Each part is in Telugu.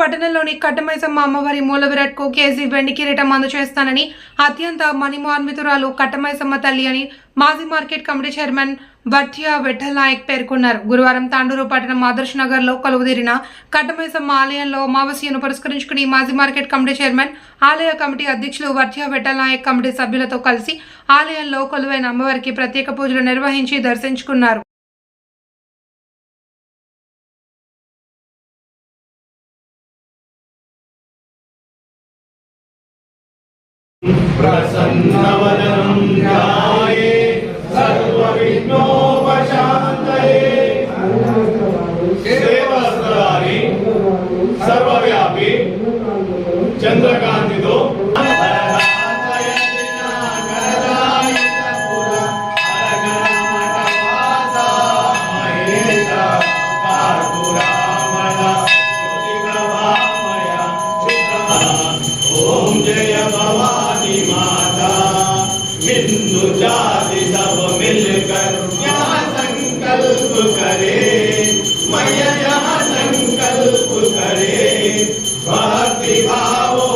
పట్టణంలోని కట్టమైసమ్మ అమ్మవారి మూల విరాట్కు కేజీ వెండి కిరీటం అందజేస్తానని అత్యంత మణిమాన్వితురాలు కట్టమైసమ్మ తల్లి అని మాజీ market committee chairman Bhatya Vithal Naik పేర్కొన్నారు. గురువారం తాండూరు పట్టణం ఆదర్శ్ నగర్లో కొలువుదీరిన కట్టమైసమ్మ ఆలయంలో అమావాస్యను పురస్కరించుకుని మాజీ మార్కెట్ కమిటీ చైర్మన్ ఆలయ కమిటీ అధ్యక్షులు వర్ధ్యా విఠల్ నాయక్ కమిటీ సభ్యులతో కలిసి ఆలయంలో కొలువైన అమ్మవారికి ప్రత్యేక పూజలు నిర్వహించి దర్శించుకున్నారు. प्रसन्नवदनं संकल्प करे मैया यहाँ संकल्प करे भक्ति भाव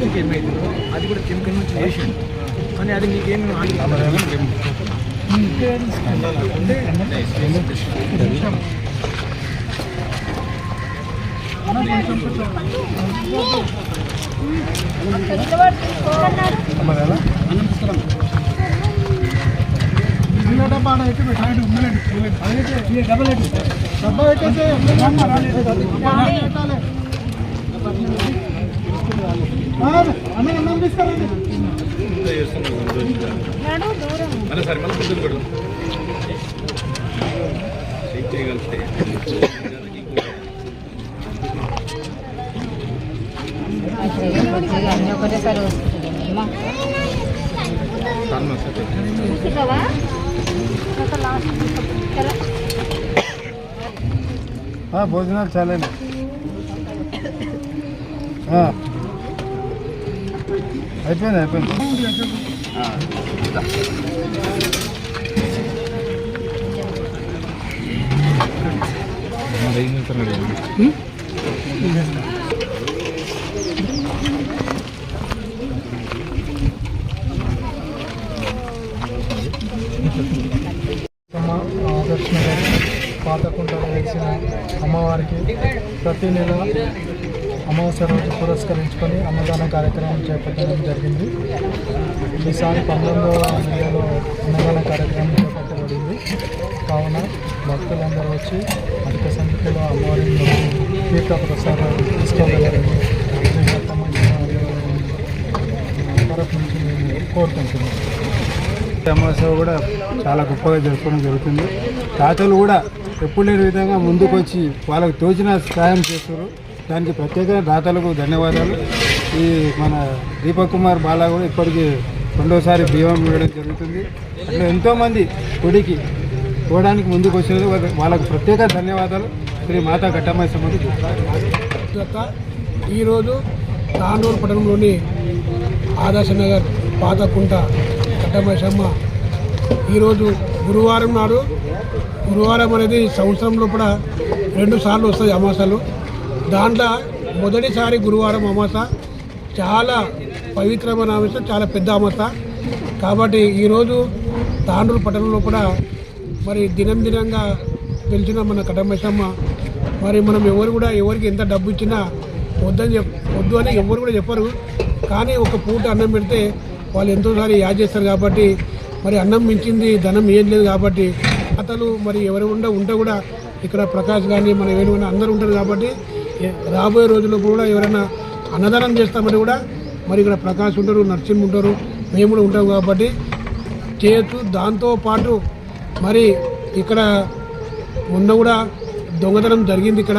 దీనికి ప్లాస్టిక్ అది కూడా కెమికల్ నుంచి చేసిండు కానీ అది నీకేమి మళ్ళీ సరే మళ్ళీ పొద్దున్న అయితే డబల్ చేయగలిగితే అమ్మా కారణం వస్తుంది చూసావా ఆ, భోజనాలు చాలండి. ఆ. అయిపోయింది అయిపోయింది ఏం చేస్తున్నాడు అయిపోయింది అయిపోయింది. ఆదర్శంగా పాతకుండా వేసిన అమ్మవారికి ప్రతి నెల అమావాస్య రోజు పురస్కరించుకొని అన్నదాన కార్యక్రమం చేపట్టడం జరిగింది. ఈసారి పంతొమ్మిదవ నెలలో అన్నదాన కార్యక్రమం చేపట్టబడింది. కావున భక్తులందరూ వచ్చి అధిక సంఖ్యలో అమ్మవారిని తీర్థ ప్రసాదాలు తీసుకోగలరని తరఫు నుంచి అమావాస్య కూడా చాలా గొప్పగా జరుపుకోవడం జరుగుతుంది. తాతలు కూడా ఎప్పుడు లేని విధంగా ముందుకు వచ్చి వాళ్ళకు తోచిన సహాయం చేస్తారు. దానికి ప్రత్యేకంగా దాతలకు ధన్యవాదాలు. ఈ మన దీపక్ కుమార్ బాలా కూడా ఇప్పటికీ రెండోసారి బియ్యం ఇవ్వడం జరుగుతుంది. అట్లా ఎంతోమంది గుడికి పోవడానికి ముందుకు వచ్చినది వాళ్ళకు ప్రత్యేక ధన్యవాదాలు. శ్రీ మాతా ఘట్టమ్మాయి సమితి ఈరోజు తాండూరు పట్టణంలోని ఆదర్శనగర్ పాతకుంట కట్టమైసమ్మ ఈరోజు గురువారం నాడు గురువారం అనేది సంవత్సరం లోపల రెండు సార్లు వస్తాయి అమాసాలు దాంట్లో మొదటిసారి గురువారం అమాస చాలా పవిత్రమైన అమాస చాలా పెద్ద అమాస. కాబట్టి ఈరోజు తాండ్రుల పట్టణంలో కూడా మరి దినం దినంగా తెలిసిన మన కటమేశమ్మ మరి మనం ఎవరు కూడా ఎవరికి ఎంత డబ్బు ఇచ్చినా వద్దని చెప్ వద్దు అని ఎవరు కూడా చెప్పరు. కానీ ఒక పూట అన్నం పెడితే వాళ్ళు ఎంతోసారి యాద్ చేస్తారు కాబట్టి మరి అన్నం మించింది ధనం ఏం లేదు కాబట్టి అతలు మరి ఎవరు ఉండ ఉంటే కూడా ఇక్కడ ప్రకాష్ కానీ మన ఏమైనా అందరూ ఉంటారు కాబట్టి రాబోయే రోజుల్లో కూడా ఎవరైనా అన్నదానం చేస్తామని కూడా మరి ఇక్కడ ప్రకాష్ ఉంటారు నర్సింహ్ ఉంటారు మేము కూడా ఉంటాం కాబట్టి చేయొచ్చు దాంతో పాటు మరి ఇక్కడ మొన్న కూడా దొంగతనం జరిగింది ఇక్కడ.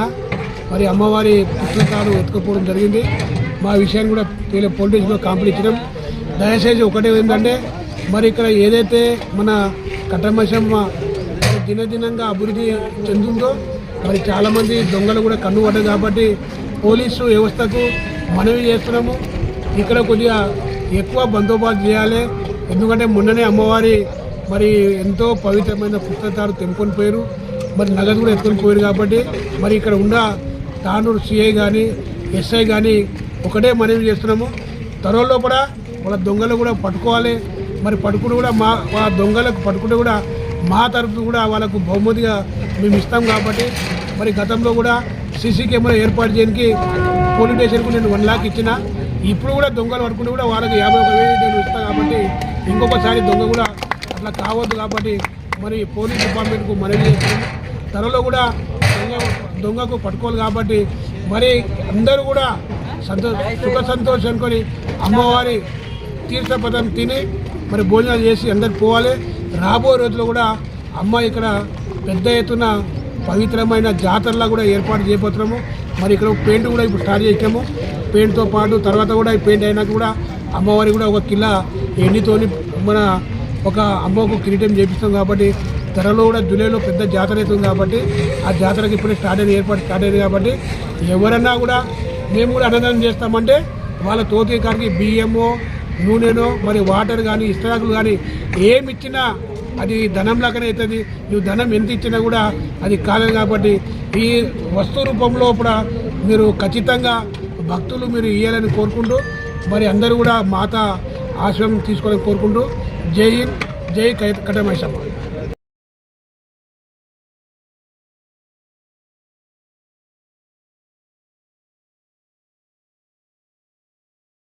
మరి అమ్మవారి పుస్తకాలు ఎత్తుకుపోవడం జరిగింది. మా విషయాన్ని కూడా వీళ్ళ పోలీసు కూడా కంప్లీట్ ఇచ్చడం దయచేసి ఒకటే ఏంటంటే మరి ఇక్కడ ఏదైతే మన కట్టమశమ్మ దినదినంగా అభివృద్ధి చెందుందో మరి చాలామంది దొంగలు కూడా కన్ను పడ్డాయి కాబట్టి పోలీసు వ్యవస్థకు మనవి చేస్తున్నాము. ఇక్కడ కొద్దిగా ఎక్కువ బందోబస్తు చేయాలి. ఎందుకంటే మొన్ననే అమ్మవారి మరి ఎంతో పవిత్రమైన పుస్తకాలు తెంపుకొని పోయారు. మరి నగదు కూడా ఎత్తుకొని పోయారు కాబట్టి మరి ఇక్కడ ఉన్న తానూరు సిఐ కానీ ఎస్ఐ కానీ ఒకటే మనవి చేస్తున్నాము. త్వరలో కూడా వాళ్ళ దొంగలు కూడా పట్టుకోవాలి. మరి పట్టుకుని కూడా మా దొంగలకు పట్టుకుంటే కూడా మా తరఫు కూడా వాళ్ళకు బహుమతిగా మేము ఇస్తాం కాబట్టి మరి గతంలో కూడా సీసీ కెమెరా ఏర్పాటు చేయడానికి పోలీస్ స్టేషన్కు నేను వన్ లాక్ ఇచ్చిన. ఇప్పుడు కూడా దొంగలు పడుకుంటే కూడా వాళ్ళకి యాభై ఒక వేలు నేను ఇస్తాను కాబట్టి ఇంకొకసారి దొంగ కూడా అట్లా కావద్దు కాబట్టి మరి పోలీస్ డిపార్ట్మెంట్కు మనవి చేస్తున్నాం. త్వరలో కూడా దొంగ దొంగకు పట్టుకోవాలి కాబట్టి మరి అందరూ కూడా సంతో సుఖ సంతోషం అనుకొని అమ్మవారి తీర్థపదం తిని మరి భోజనాలు చేసి అందరు పోవాలి. రాబోయే రోజుల్లో కూడా అమ్మ ఇక్కడ పెద్ద ఎత్తున పవిత్రమైన జాతరలా కూడా ఏర్పాటు చేయబోతున్నాము. మరి ఇక్కడ పెయింట్ కూడా ఇప్పుడు స్టార్ట్ చేసాము. పెయింట్తో పాటు తర్వాత కూడా ఈ పెయింట్ అయినాక కూడా అమ్మవారి కూడా ఒక కిల్ల ఎండితోని మన ఒక అమ్మకు కిరీటం చేపిస్తాం కాబట్టి త్వరలో కూడా జూలైలో పెద్ద జాతర అవుతుంది కాబట్టి ఆ జాతరకి ఇప్పుడే స్టార్ట్ అయిన ఏర్పాటు స్టార్ట్ అయింది కాబట్టి ఎవరన్నా కూడా మేము కూడా అన్నదానం చేస్తామంటే వాళ్ళ తోటి కాడికి బియ్యమో నూనెనో మరి వాటర్ కానీ ఇస్త్రాకులు కానీ ఏమి ఇచ్చినా అది ధనం లాగానే అవుతుంది. నువ్వు ధనం ఎంత ఇచ్చినా కూడా అది కాలేదు కాబట్టి ఈ వస్తు రూపంలో కూడా మీరు ఖచ్చితంగా భక్తులు మీరు ఇవ్వాలని కోరుకుంటూ మరి అందరూ కూడా మాత ఆశ్రమం తీసుకోవాలని కోరుకుంటూ. జై హింద్ జై కటమైసమ్మ